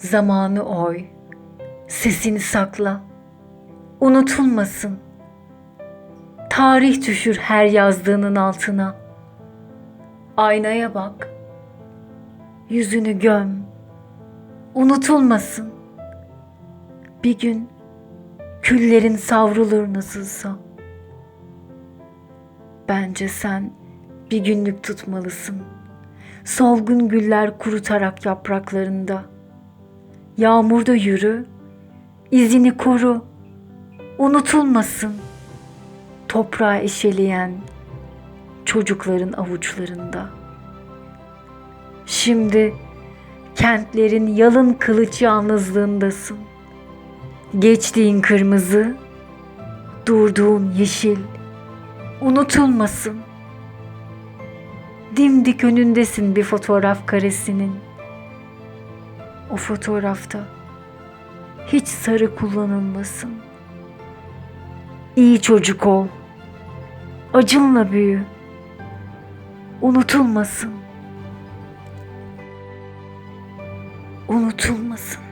Zamanı oy, sesini sakla, unutulmasın. Tarih düşür her yazdığının altına. Aynaya bak, yüzünü göm, unutulmasın. Bir gün küllerin savrulur nasılsa. Bence sen bir günlük tutmalısın. Solgun güller kurutarak yapraklarında. Yağmurda yürü, izini koru, unutulmasın. Toprağa eşeleyen çocukların avuçlarında. Şimdi kentlerin yalın kılıç yalnızlığındasın. Geçtiğin kırmızı, durduğun yeşil, unutulmasın. Dimdik önündesin bir fotoğraf karesinin. O fotoğrafta hiç sarı kullanılmasın. İyi çocuk ol. Acınla büyü. Unutulmasın. Unutulmasın.